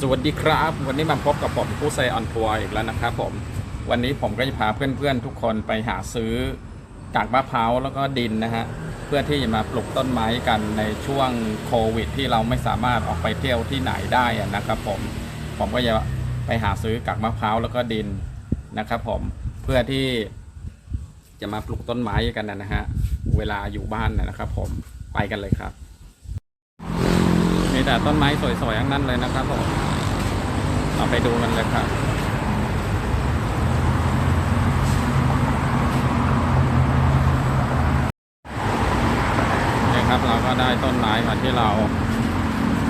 สวัสดีครับ วันนี้มาพบกับผมผู้ไซออนทัวร์อีกแล้วนะครับผมวันนี้ผมก็จะพาเพื่อนๆทุกคนไปหาซื้อกากมะพร้าวแล้วก็ดินนะฮะเพื่อที่จะมาปลูกต้นไม้กันในช่วงโควิด ที่เราไม่สามารถออกไปเที่ยวที่ไหนได้นะครับผมผมก็จะไปหาซื้อกากมะพร้าวแล้วก็ดินนะครับผมเพื่อที่จะมาปลูกต้นไม้กันนะฮะเวลาอยู่บ้านนะครับ ผมไปกันเลยครับมีแต่ต้นไม้สวยๆทั้งนั้นเลยนะครับผม เราไปดูกันเลยครับนี่ครับเราก็ได้ต้นไม้มาที่เรา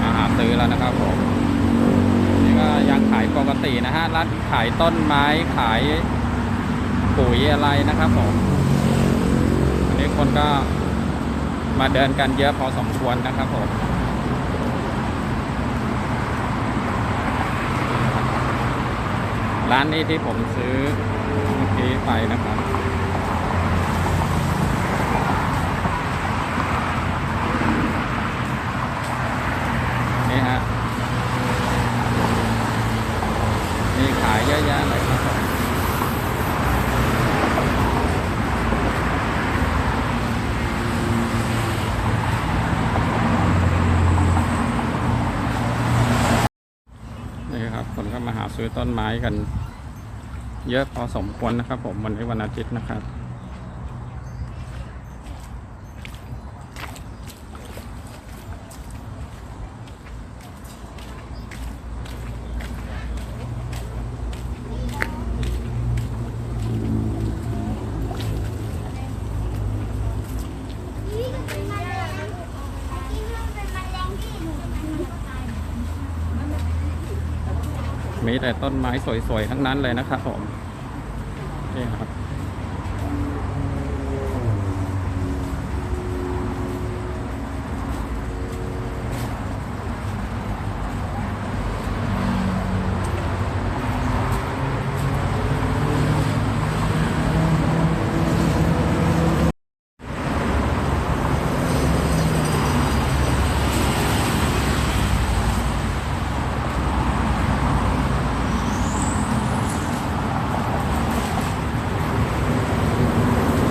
มาหาซื้อแล้วนะครับผมนี่ก็ยังขายปกตินะฮะร้านขายต้นไม้ขายปุ๋ยอะไรนะครับผมอันนี้คนก็มาเดินกันเยอะพอสมควรนะครับผม ร้านนี้ที่ผมซื้อเมื่อกี้ไปนะครับนี่ฮะมีขายเยอะแยะเลยครับนี่ครับคนก็มาหาซื้อต้นไม้กัน เยอะพอสมควรนะครับผมวันนี้วันอาทิตย์นะครับ นี่ก็เป็นแมลงนี่ก็เป็นแมลงที่หนูมันก็ตาย มีแต่ต้นไม้สวยๆ ทั้งนั้นเลยนะครับผมนี่ครับ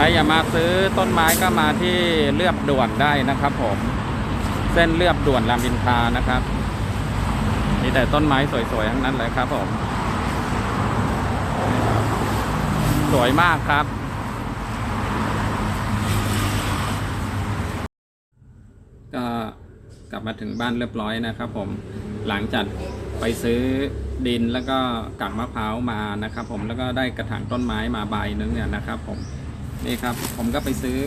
รอยากมาซื้อต้นไม้ก็มาที่เลือบด่วนได้นะครับ ผม เส้นเลือบด่วนรามอินทรานะครับมีแต่ต้นไม้สวยๆทั้งนั้นเลยครับ ผม สวยมากครับ ก็กลับมาถึงบ้านเรียบร้อยนะครับ ผมหลังจากไปซื้อดินแล้วก็กากมะพร้าวมานะครับ ผมแล้วก็ได้กระถางต้นไม้มาใบนึงเนี่ยนะครับ ผม นี่ครับ ผมก็ไปซื้อ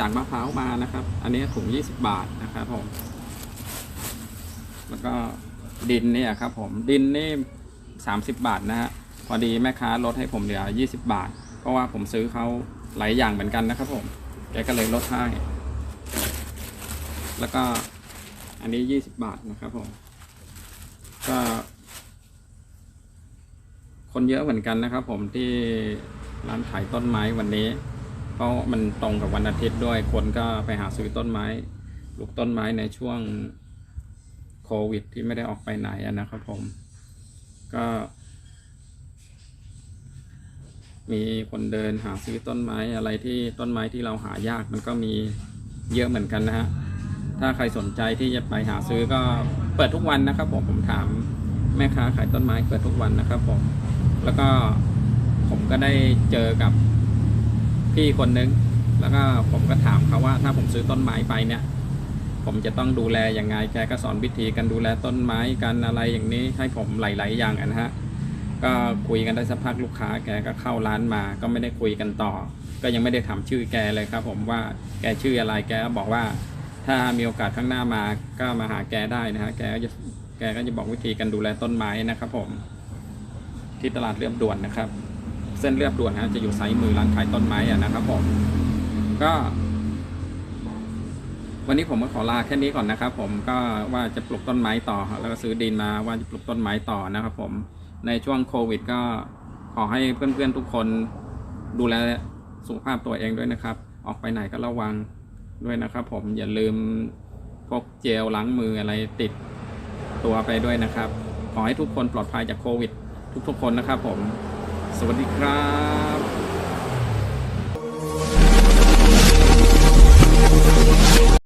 กากมะพร้าวมานะครับ อันนี้ถุง20 บาทนะครับผม แล้วก็ดินเนี่ยครับ ผมดินนี่ 30 บาทนะฮะพอดีแม่ค้าลดให้ผมเหลือ 20 บาท เพราะว่าผมซื้อเขาหลายอย่างเหมือนกันนะครับผมแกก็เลยลดให้แล้วก็อันนี้ยี่สิบบาทนะครับผมก็ คนเยอะเหมือนกันนะครับ ผมที่ร้านขายต้นไม้วันนี้ เพราะมันตรงกับวันอาทิตย์ด้วย คนก็ไปหาซื้อต้นไม้ปลูกต้นไม้ในช่วงโควิด ที่ไม่ได้ออกไปไหนนะครับผม ก็ มีคนเดินหาซื้อต้นไม้อะไรที่ต้นไม้ที่เราหายากมันก็มีเยอะเหมือนกันนะฮะถ้าใครสนใจที่จะไปหาซื้อก็เปิดทุกวันนะครับผมผมถาม แม่ค้าขายต้นไม้เปิดทุกวันนะครับผม แล้วก็ผมก็ได้เจอกับพี่คนนึง แล้วก็ผมก็ถามเขาว่า ถ้าผมซื้อต้นไม้ไปเนี่ย ผมจะต้องดูแลยังไง แกก็สอนวิธีการดูแลต้นไม้กันอะไรอย่างนี้ให้ผมหลาย ๆ อย่างนะฮะ ก็คุยกันได้สักพักลูกค้า แกก็เข้าร้านมา ก็ไม่ได้คุยกันต่อ ก็ยังไม่ได้ถามชื่อแกเลยครับ ผมว่าแกชื่ออะไร แกก็บอกว่า ถ้ามีโอกาสข้างหน้ามาก็มาหาแกได้นะฮะแกก็จะแกก็จะบอกวิธีการดูแลต้นไม้นะครับผม ที่ตลาดเรียบด่วนนะครับ เส้นเรียบด่วนฮะจะอยู่ซ้ายมือร้านขายต้นไม้อะนะครับผมก็ วันนี้ผมก็ขอลาแค่นี้ก่อนนะครับ ผมก็ว่าจะปลูกต้นไม้ต่อ แล้วก็ซื้อดินมาว่าจะปลูกต้นไม้ต่อนะครับ ผมในช่วงโควิด ก็ขอให้เพื่อนๆทุกคนดูแลสุขภาพตัวเองด้วยนะครับ ออกไปไหนก็ระวัง ด้วยนะครับ ผมอย่าลืมพกเจลล้างมืออะไรติดตัวไปด้วยนะครับ ขอให้ทุกคนปลอดภัยจากโควิด ทุกๆคนนะครับผม สวัสดีครับ